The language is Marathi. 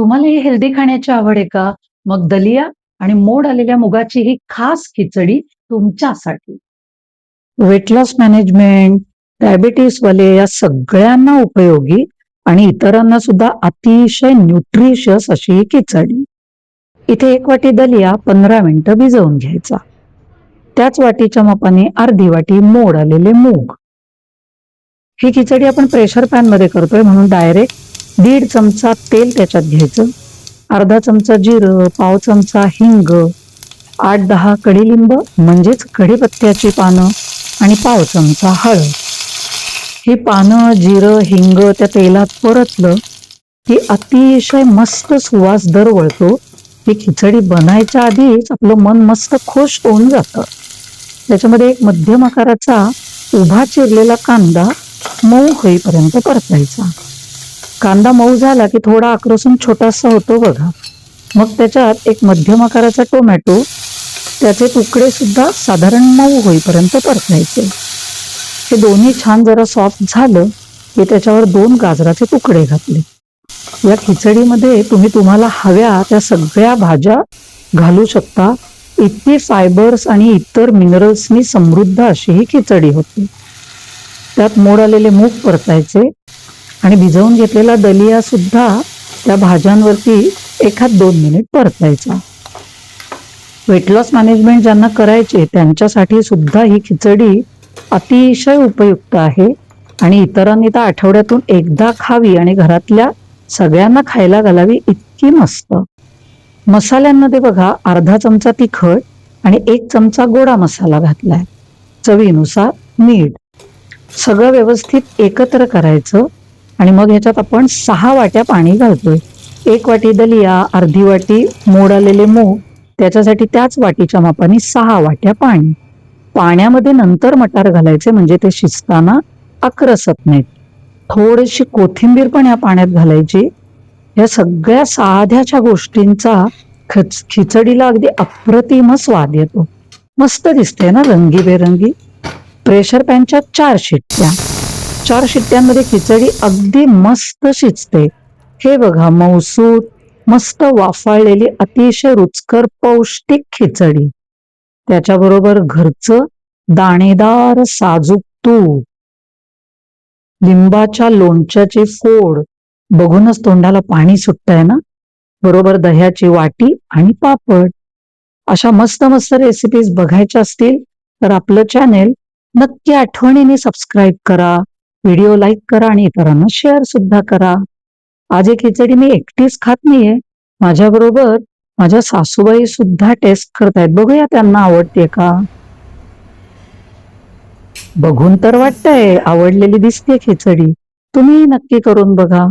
तुम्हाला ही हेल्दी खाण्याची आवड आहे का? मग दलिया आणि मोड आलेल्या मुगाची ही खास खिचडी तुमच्यासाठी. वेट लॉस मॅनेजमेंट, डायबिटीस वाले या सगळ्यांना उपयोगी आणि इतरांना सुद्धा अतिशय न्यूट्रिशियस अशी ही खिचडी. इथे एक वाटी दलिया 15 मिनिटं भिजवून घ्यायचा. त्याच वाटीच्या मापाने अर्धी वाटी मोड आलेले मूग. ही खिचडी आपण प्रेशर पॅनमध्ये करतोय म्हणून डायरेक्ट दीड चमचा तेल त्याच्यात घ्यायचं. अर्धा चमचा जिरं, पाव चमचा हिंग, आठ दहा कडीलिंब म्हणजेच कढीपत्त्याची पानं आणि पाव चमचा हळद. ही पानं, जिरं, हिंग त्या तेलात परतलं की अतिशय मस्त सुवास दरवळतो. ही खिचडी बनायच्या आधीच आपलं मन मस्त खुश होऊन जातं. त्याच्यामध्ये एक मध्यम आकाराचा उभा चिरलेला कांदा मऊ होईपर्यंत परतायचा. कांदा मऊ झाला की थोडा आक्रोसून छोटासा होतो बघा. मग त्याच्यात एक मध्यम आकाराचा टोमॅटो त्याचे तुकडे सुद्धा साधारण मऊ होईपर्यंत परतायचे. हे दोन्ही छान जरा सॉफ्ट झालं की त्याच्यावर दोन गाजराचे तुकडे घातले. या खिचडीमध्ये तुम्ही तुम्हाला हव्या त्या सगळ्या भाज्या घालू शकता. इतकी फायबर्स आणि इतर मिनरल्सनी समृद्ध अशी ही खिचडी होती त्यात मोड आलेले मूग परतायचे आणि भिजवून घेतलेला दलिया सुद्धा त्या भाज्यांवरती एखाद दोन मिनिट परतायचा. वेट लॉस मॅनेजमेंट ज्यांना करायचे त्यांच्यासाठी सुद्धा ही खिचडी अतिशय उपयुक्त आहे आणि इतरांनी तर आठवड्यातून एकदा खावी आणि घरातल्या सगळ्यांना खायला घालावी इतकी मस्त. मसाल्यांमध्ये बघा अर्धा चमचा तिखट आणि एक चमचा गोडा मसाला घातलाय. चवीनुसार मीठ. सगळं व्यवस्थित एकत्र करायचं आणि मग ह्याच्यात आपण सहा वाट्या पाणी घालतोय. एक वाटी दलिया, अर्धी वाटी मोड आलेले मूग त्याच्यासाठी त्याच वाटीच्या मापाने सहा वाट्या पाणी. पाण्यामध्ये नंतर मटार घालायचे म्हणजे ते शिजताना आक्रसत नाहीत. थोडीशी कोथिंबीर पण या पाण्यात घालायची. या सगळ्या साध्याच्या गोष्टींचा खच खिचडीला अगदी अप्रतिम स्वाद येतो. मस्त दिसते ना रंगीबेरंगी. प्रेशर पॅनच्या चार शिट्ट्या. चार शिट्ट्यांमध्ये खिचडी अगदी मस्त शिजते. हे बघा मऊसूत, मस्त वाफाळलेली अतिशय रुचकर पौष्टिक खिचडी. त्याच्याबरोबर घरचं दाणेदार साजूक तूप. लिंबाच्या लोणच्याची फोड बघूनच तोंडाला पाणी सुटतंय ना. बरोबर दह्याची वाटी आणि पापड. अशा मस्त मस्त रेसिपीज बघायच्या असतील तर आपलं चॅनेल नक्की आठवणीने सबस्क्राईब करा. व्हिडिओ लाईक करा आणि इतरांना शेअर सुद्धा करा. आज ही खिचडी मी एकटीच खात नाहीये. माझ्याबरोबर माझ्या सासूबाई सुद्धा टेस्ट करतायत. बघूया त्यांना आवडते का? बघून तर वाटतंय आवडलेली दिसते खिचडी. तुम्ही नक्की करून बघा.